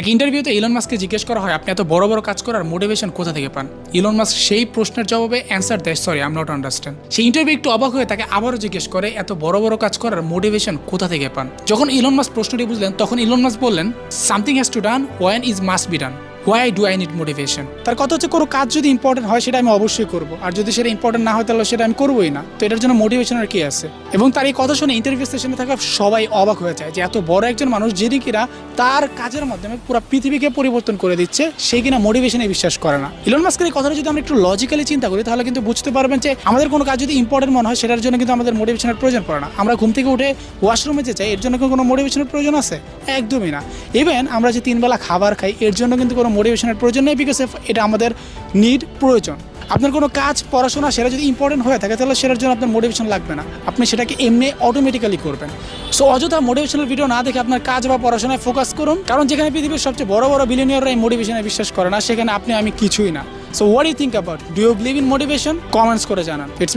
এক ইন্টারভিউতে ইলন মাস্ককে জিজ্ঞেস করা হয়, আপনি এত বড় বড় কাজ করার মোটিভেশন কোথা থেকে পান? ইলন মাস্ক সেই প্রশ্নের জবাবে অ্যান্সার দেয় সরি আম নট আন্ডারস্ট্যান্ড সেই ইন্টারভিউ একটু অবাক হয়ে তাকে আবারও জিজ্ঞেস করে, এত বড় বড় কাজ করার মোটিভেশন কোথা থেকে পান? যখন ইলন মাস্ক প্রশ্নটি বুঝলেন, তখন ইলন মাস্ক বললেন something has to done one is must be done why do I need motivation তার কথা হচ্ছে, কোনো কাজ যদি ইম্পর্টেন্ট হয়, সেটা আমি অবশ্যই করব। আর যদি সেটা ইম্পর্টেন্ট না হয়, তাহলে সেটা আমি করবোই না। তো এটার জন্য মোটিভেশন আর কি আছে? এবং তার এই কথা শুনে ইন্টারভিউ সেশনে থাকা সবাই অবাক হয়ে যায় যে, এত বড় একজন মানুষ যিনি কিনা তার কাজের মাধ্যমে পুরো পৃথিবীকে পরিবর্তন করে দিচ্ছে, সে কিনা মোটিভেশনে বিশ্বাস করে না। ইলন মাস্কের এই কথাটা যদি আমরা একটু লজিক্যালি চিন্তা করি, তাহলে কিন্তু বুঝতে পারবেন যে, আমাদের কোনো কাজ যদি ইম্পর্টেন্ট মনে হয়, সেটার জন্য কিন্তু আমাদের মোটিভেশনের প্রয়োজন পড়ে না। আমরা ঘুম থেকে উঠে ওয়াশরুমে যে চাই এর জন্য কোনো মোটিভেশনের প্রয়োজন আছে? একদমই না। ইভেন আমরা যে তিনবেলা খাবার খাই, এর জন্য কিন্তু কোনো মোটিভেশনের প্রয়োজন নেই বিকজ এটা আমাদের নিড প্রয়োজন। আপনার কোনো কাজ, পড়াশোনা সেটা যদি ইম্পর্টেন্ট হয়ে থাকে, তাহলে সেটার জন্য আপনার মোটিভেশন লাগবে না। আপনি সেটাকে এমনি অটোমেটিক্যালি করবেন। সো অযথা মোটিভেশনাল ভিডিও না দেখে আপনার কাজ বা পড়াশোনায় ফোকাস করুন। কারণ যেখানে পৃথিবীর সবচেয়ে বড় বড় বিলিয়নিয়াররা এই মোটিভেশনে বিশ্বাস করে না, সেখানে আপনি, আমি কিছুই না। So what you think about do you believe in motivation comments করে জানান। ইটস